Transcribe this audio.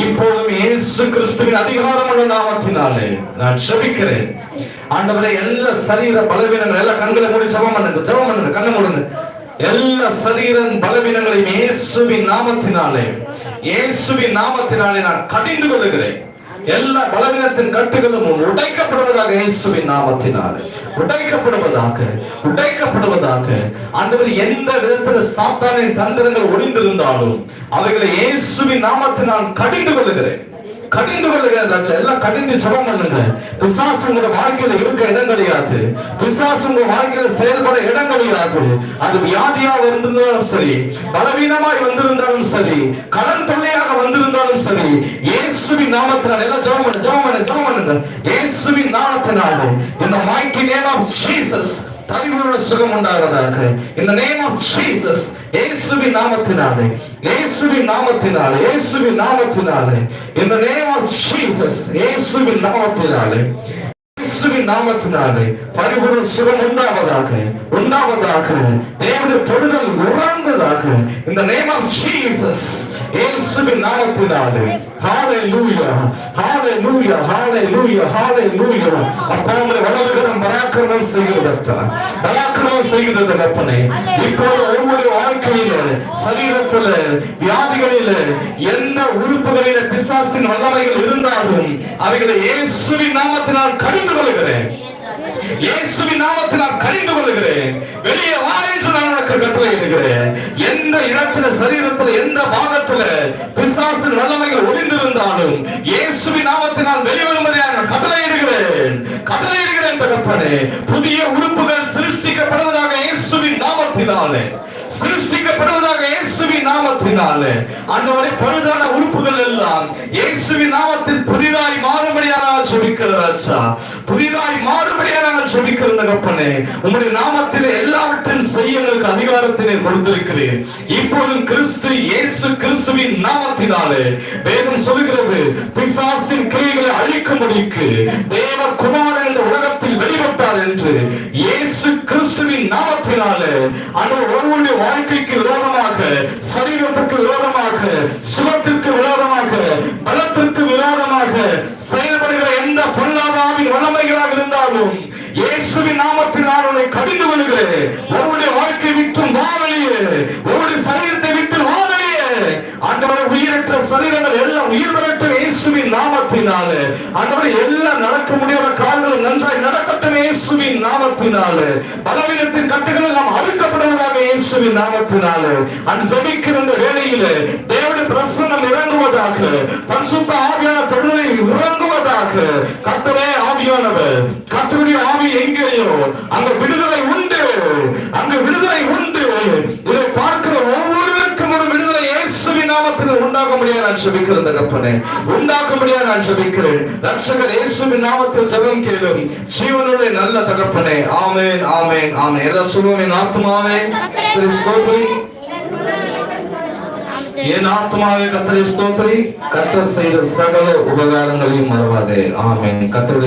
இப்பொழுதும் இயேசு கிறிஸ்துவின் அதிகாரமுள்ள நாமத்தினாலே நான் செபிக்கிறேன் ஆண்டவரே எல்லா சரீர பலவீனங்கள் எல்லா கண்களை மூடி ஜெபம் பண்ணுங்க ஜெபம் பண்ணுங்க கண்ணை மூடுங்க. எல்லா சரீரன் பலவீனங்களையும் இயேசுவின் நாமத்தினாலே இயேசுவின் நாமத்தினாலே நான் கடிந்து கொள்கிறேன் எல்லா பலவீனத்தின் கட்டுகளும் உடைக்கப்படுவதாக இயேசுவின் நாமத்தினால். உடைக்கப்படுவதாக உடைக்கப்படுவதாக. ஆண்டவர் எந்த விதத்துல சாத்தானின் தந்திரங்கள் ஒளிந்திருந்தாலும் அவைகளை இயேசுவின் நாமத்தினால் கடிந்து கொள்கிறேன் கடிந்து கொள்ளுகிறேன் எல்லாம் கடிந்து ஜெபம் பண்ணுங்க. பிசாசுங்கிற வாழ்க்கையில இருக்க இடம் கிடையாது. பிசாசுங்க வாழ்க்கையில செயல்பட இடம் கிடையாது. அது வியாதியா வந்திருந்தாலும் சரி பலவீனமாய் வந்திருந்தாலும் சரி கடன் தொல்லையாக வந்திருந்தாலும் சரி இயேசுவின் நாமத்தினால் எல்லாம் ஜபம் பண்ணு ஜெபம் பண்ணு ஜெபம் பண்ணுங்க. இயேசுவின் நாமத்தினால இந்த mighty நேம் ஆஃப் ஜீசஸ் பரிபூர்ண சுகம் உண்டாவதாக. இந்த நேம் ஆஃப் ஜீசஸ் இயேசுவின் நாமத்தினாலே இயேசுவின் நாமத்தினாலே இயேசுவின் நாமத்தினாலே. இந்த நேம் ஆஃப் ஜீசஸ் இயேசுவின் நாமத்தினாலே இயேசுவின் நாமத்தினாலே பரிபூர்ண சுகம் உண்டாவதாக உண்டாவதாக. தேவனுடைய தொடுதல் உறந்ததாக இந்த நேம் ஆஃப் ஜீசஸ் இயேசுவின் நாமத்தினாலே. ஹalleluya ஹalleluya ஹalleluya ஹalleluya அப்பா உம்முடைய வலதுகரம் பராக்கிரமம் செய்கிறதா பராக்கிரமம் செய்கிறது கப்பனே இப்போது ஒவ்வொரு வாழ்க்கையில சரீரத்துல வியாதிகளில எந்த உறுப்புகளில பிசாசின் வல்லமைகள் இருந்தாலும் அவைகளை இயேசுவின் நாமத்தினால் கடிந்து கொள்கிறேன். இயேசுவின் நாமத்தினால் கடிந்து கொள்கிறேன். வெளியே வா என்று நான் உனக்கு கட்டளையிடுகிறேன் எந்த இடத்துல சரீரத்துல எந்த பாகத்துல பிசாசின் வல்லமைகள் ஒளிந்திருந்தாலும் இயேசுவின் நாமத்தினால் நான் கட்டளையிடுகிறேன் கட்டளையிடுகிறேன் தகப்பனே. புதிய உறுப்புகள் சிருஷ்டிக்கப்படுவதாக நாமத்தினாலே. சிருஷ்டிக்கப்படுவதாக இயேசுவின் நாமத்தினாலே. அந்தவரை பழுதான உறுப்புகள் எல்லாம் இயேசுவின் நாமத்தில் புதிதாய் மாறும்படியாக நான் ஜெபிக்கிறேன் ராஜா. புதிதாய் மாறும்படியாக நான் ஜெபிக்கிறேன் தகப்பனே. உம்முடைய நாமத்திலே எல்லாவற்றின் செய்ய எங்களுக்கு அதிகாரத்தினை கொடுத்திருக்கிறேன். இப்போதும் கிறிஸ்து இயேசு கிறிஸ்துவின் நாமத்தினாலே வேதம் சொல்கிறது பிசாசின் கிரியைகளை அழிக்கும்படிக்கு தேவ குமாரன் இந்த உலகத்தில் வெளிப்பட்டார் என்று இயேசு நாமத்தினாலே அந்த ஒவ்வொரு வாழ்க்கைக்கு விரோதமாக சரீரத்திற்கு விரோதமாக சுகத்திற்கு விரோதமாக பலத்திற்கு விரோதமாக செயல்படுகிற எந்த பொருளாதாரின் வல்லமைகளாக இருந்தாலும் இயேசுவின் நாமத்தில் நான் உன்னை கடிந்து கொள்கிறேன். ஒவ்வொரு வாழ்க்கை விட்டும் வா வெளியே. ஒவ்வொரு சரீரத்தை விட்டு வா வெளியே. உயிரற்ற சரீரங்கள் எல்லாம் உயிர் பெறட்டும் இயேசுவின் நாமத்தினால. ஆண்டவரை எல்லாம் நடக்க முடியாத கால்கள் நன்றாய் நடக்கட்டும் இயேசுவின் நாமத்தினால. பலவீனத்தின் கட்டுகளை நாம் அறுக்கப்படுவதாக இயேசுவின் நாமத்தினாலே அந்த ஜபிக்கிற அந்த வேளையிலே தேவனுடைய பிரசன்னம் இறங்குவதாக பரிசுத்த ஆவியான தொழிலை இறங்குவதாக கத்தரே ஆவியானவர் கத்தருடைய ஆவி எங்கேயோ அங்க விடுதலை உண்டு அங்க விடுதலை உண்டு. முடியாது நான் செபிக்கிறேன் தகப்பனே. உண்டாக்க முடியாது நான் செபிக்கிறேன். ரட்சகர் இயேசுவின் நாமத்தில் ஜெபம் கேளும். ஜீவனுடைய நல்ல தகப்பனே. ஆமேன் ஆமேன் ஆமேன். எல்லா சொல்லுவோம் ஆத்மாவே திரு என் ஆத்மாவே கத்தரை ஸ்தோத்திரி. கத்தர் செய்த சகல உபகாரங்களையும் மறவாதே. ஆமேன். கத்தருடைய